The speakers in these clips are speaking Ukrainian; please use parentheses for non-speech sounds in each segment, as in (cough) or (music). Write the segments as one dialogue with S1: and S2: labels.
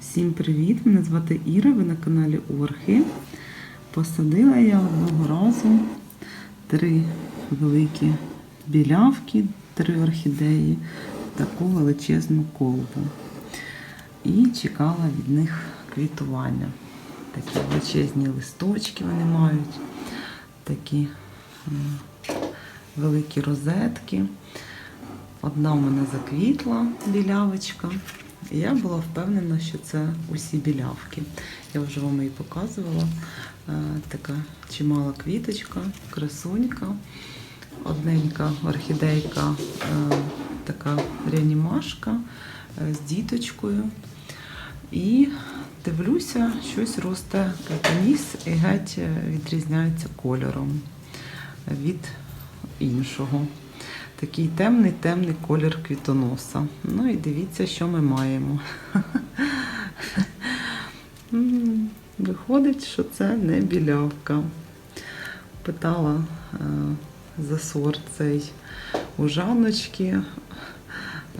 S1: Всім привіт! Мене звати Іра, ви на каналі Орхи. Посадила я одного разу три великі білявки, три орхідеї, таку величезну колбу. І чекала від них квітування. Такі величезні листочки вони мають, такі великі розетки. Одна в мене заквітла білявочка. Я була впевнена, що це усі білявки. Я вже вам її показувала. Е, Така чимала квіточка, красунька, одненька орхідейка, е, така реанімашка е, з діточкою. І дивлюся, щось росте капаніс і геть відрізняється кольором від іншого. Такий темний темний колір квітоноса. Ну і дивіться, що ми маємо. Виходить, що це не білявка. Питала е, за сорт цей у Жаночки.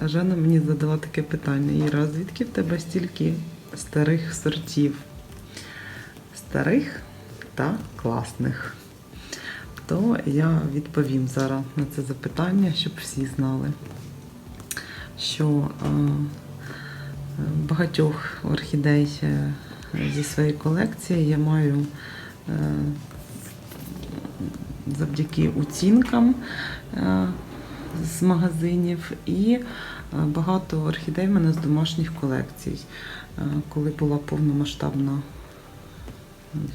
S1: А Жанна мені задала таке питання: Іра, звідки в тебе стільки старих сортів? Старих та класних то я відповім зараз на це запитання, щоб всі знали, що е, багатьох орхідей е, зі своєї колекції я маю е, завдяки оцінкам з магазинів і багато орхідей в мене з домашніх колекцій. Коли була повномасштабна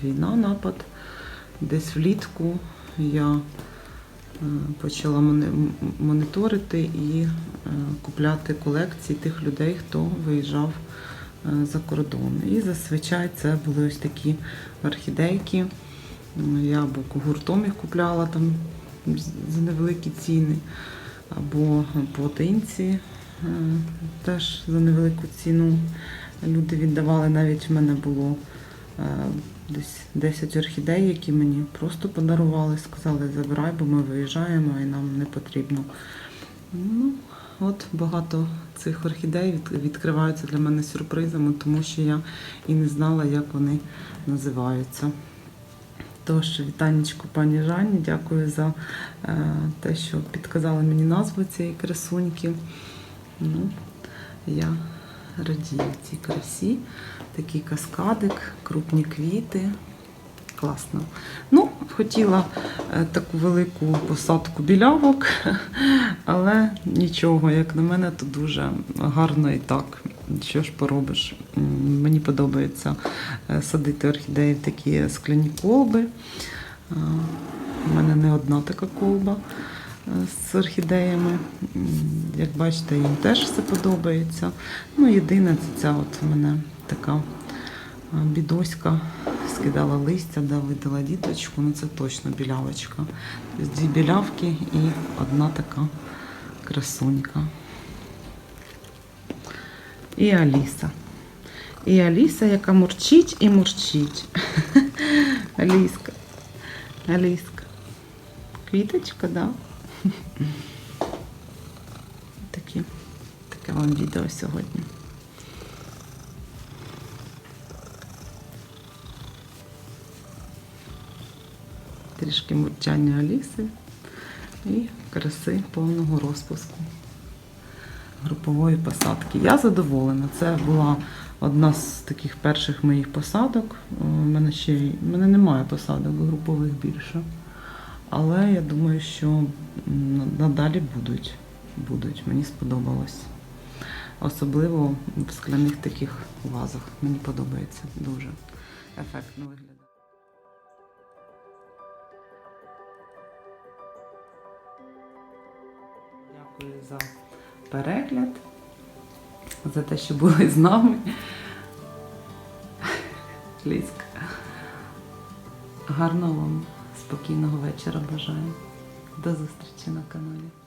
S1: війна, напад, десь влітку я е, почала моніторити і е, купляти колекції тих людей, хто виїжджав е, за кордон. І зазвичай це були ось такі орхідейки. Я або гуртом їх купляла там за невеликі ціни, або поодинці теж за невелику ціну. Люди віддавали, навіть в мене було десь 10 орхідей, які мені просто подарували, сказали, забирай, бо ми виїжджаємо і нам не потрібно. Ну, от багато цих орхідей відкриваються для мене сюрпризами, тому що я і не знала, як вони називаються. Тож, вітанечку пані Жанні, дякую за е, те, що підказали мені назву цієї красуньки. Ну, я радію цій красі. Такий каскадик, крупні квіти. Класно. Ну, хотіла е, таку велику посадку білявок, (laughs) але нічого, як на мене, то дуже гарно і так. Що ж поробиш? Мені подобається е, садити орхідеї в такі скляні колби. Е, У мене не одна така колба з орхідеями. Як бачите, їм теж все подобається. Ну, єдине, це ця от в мене така бідоська скидала листя, да, видала діточку, ну це точно білявочка. Тобто дві білявки і одна така красунька. І Аліса. І Аліса, яка мурчить і мурчить. (laughs) Аліска. Аліска. Квіточка, да? Такі. Таке вам відео сьогодні. Трішки мурчання Аліси і краси повного розпуску групової посадки. Я задоволена. Це була одна з таких перших моїх посадок. У мене ще мене немає посадок групових більше. Але я думаю, що надалі будуть. будуть. Мені сподобалось. Особливо в скляних таких вазах. Мені подобається дуже ефектно виглядає. Дякую за перегляд, за те, що були з нами. Ліска. Гарного вам спокійного вечора бажаю. До зустрічі на каналі.